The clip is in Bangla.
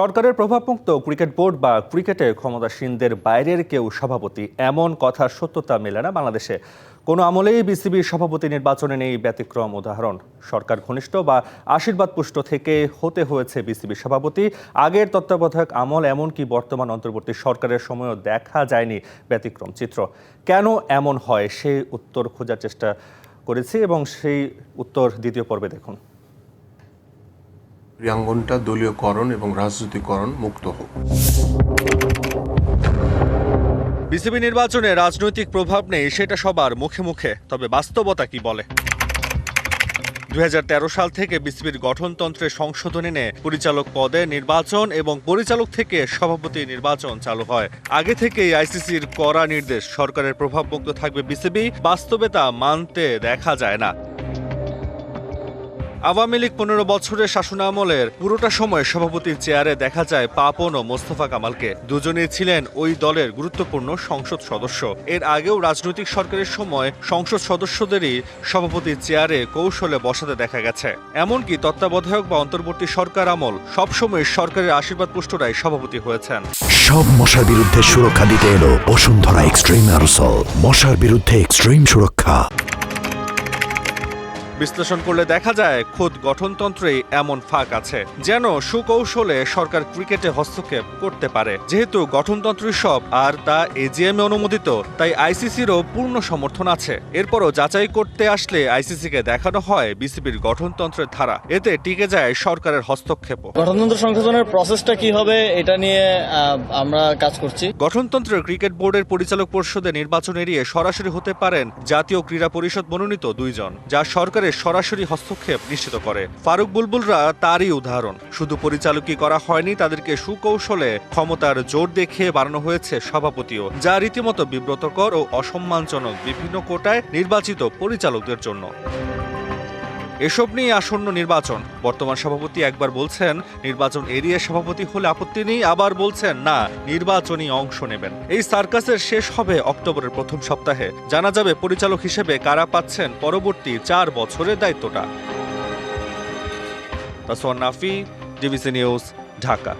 সরকারের প্রভাবমুক্ত ক্রিকেট বোর্ড বা ক্রিকেটে ক্ষমতাসীনদের বাইরের কেউ সভাপতি, এমন কথার সত্যতা মেলে না বাংলাদেশে। কোনো আমলেই বিসিবির সভাপতি নির্বাচনে নেই ব্যতিক্রম উদাহরণ। সরকার ঘনিষ্ঠ বা আশীর্বাদ পুষ্ট থেকে হতে হয়েছে বিসিবির সভাপতি। আগের তত্ত্বাবধায়ক আমল এমনকি বর্তমান অন্তর্বর্তী সরকারের সময়ও দেখা যায়নি ব্যতিক্রম চিত্র। কেন এমন হয়? সেই উত্তর খোঁজার চেষ্টা করেছি এবং সেই উত্তর দ্বিতীয় পর্বে দেখুন। ক্রীড়াঙ্গনটা দলীয়করণ এবং রাজনীতিকরণ মুক্ত হোক। বিসিবি নির্বাচনে রাজনৈতিক প্রভাব নেই, সেটা সবার মুখে মুখে। তবে বাস্তবতা কি বলে? দু হাজার তেরো সাল থেকে বিসিবির গঠনতন্ত্রে সংশোধন এনে পরিচালক পদে নির্বাচন এবং পরিচালক থেকে সভাপতি নির্বাচন চালু হয়। আগে থেকেই আইসিসির কড়া নির্দেশ, সরকারের প্রভাবমুক্ত থাকবে বিসিবি, বাস্তবে তা মানতে দেখা যায় না। আওয়ামী লীগ পনেরো বছরের শাসনামলের পুরোটা সময় সভাপতির চেয়ারে দেখা যায় পাপন ও মোস্তফা কামালকে। দুজনেই ছিলেন ওই দলের গুরুত্বপূর্ণ সংসদ সদস্য। এর আগেও রাজনৈতিক সরকারের সময় সংসদ সদস্যদেরই সভাপতির চেয়ারে কৌশলে বসাতে দেখা গেছে। এমনকি তত্ত্বাবধায়ক বা অন্তর্বর্তী সরকার আমল সবসময় সরকারের আশীর্বাদ পুষ্টরাই সভাপতি হয়েছেন। সব মশার বিরুদ্ধে সুরক্ষা দিতে এলো বসুন্ধরা এক্সট্রিম অ্যারোসল। মশার বিরুদ্ধে এক্সট্রিম সুরক্ষা। বিশ্লেষণ করলে দেখা যায় খোদ গঠনতন্ত্রেই এমন ফাঁক আছে যেন সুকৌশলে সরকার ক্রিকেটে হস্তক্ষেপ করতে পারে। যেহেতু গঠনতন্ত্রই সব আর তা এজিএম অনুমোদিত তাই আইসিসিরও পূর্ণ সমর্থন আছে। এরপরও যাচাই করতে আসলে আইসিসিকে দেখানো হয় বিসিবির গঠনতন্ত্রের ধারা। এতে টিকে যায় সরকারের হস্তক্ষেপ গঠনতন্ত্র সংশোধনের প্রসেসটা কি হবে এটা নিয়ে আমরা কাজ করছি। গঠনতন্ত্রের ক্রিকেট বোর্ডের পরিচালক পরিষদে নির্বাচন এড়িয়ে সরাসরি হতে পারেন জাতীয় ক্রীড়া পরিষদ মনোনীত দুইজন যা সরকারের সরাসরি হস্তক্ষেপ নিশ্চিত করে। ফারুক বুলবুলরা তারই উদাহরণ। শুধু পরিচালকই করা হয়নি, তাদেরকে সুকৌশলে ক্ষমতার জোর দেখে বাড়ানো হয়েছে সভাপতিও, যা রীতিমতো বিব্রতকর ও অসম্মানজনক বিভিন্ন কোটায় নির্বাচিত পরিচালকদের জন্য। এসব নিয়ে আসন্ন নির্বাচন। বর্তমান সভাপতি একবার বলছেন, নির্বাচন এড়িয়ে সভাপতি হলে আপত্তি নেই, আবার বলছেন, না, নির্বাচনী অংশ নেবেন। এই সার্কাসের শেষ হবে অক্টোবরের প্রথম সপ্তাহে। জানা যাবে পরিচালক হিসেবে কারা পাচ্ছেন পরবর্তী চার বছরের দায়িত্বটা। Taswan Nafi, DBC news, Dhaka.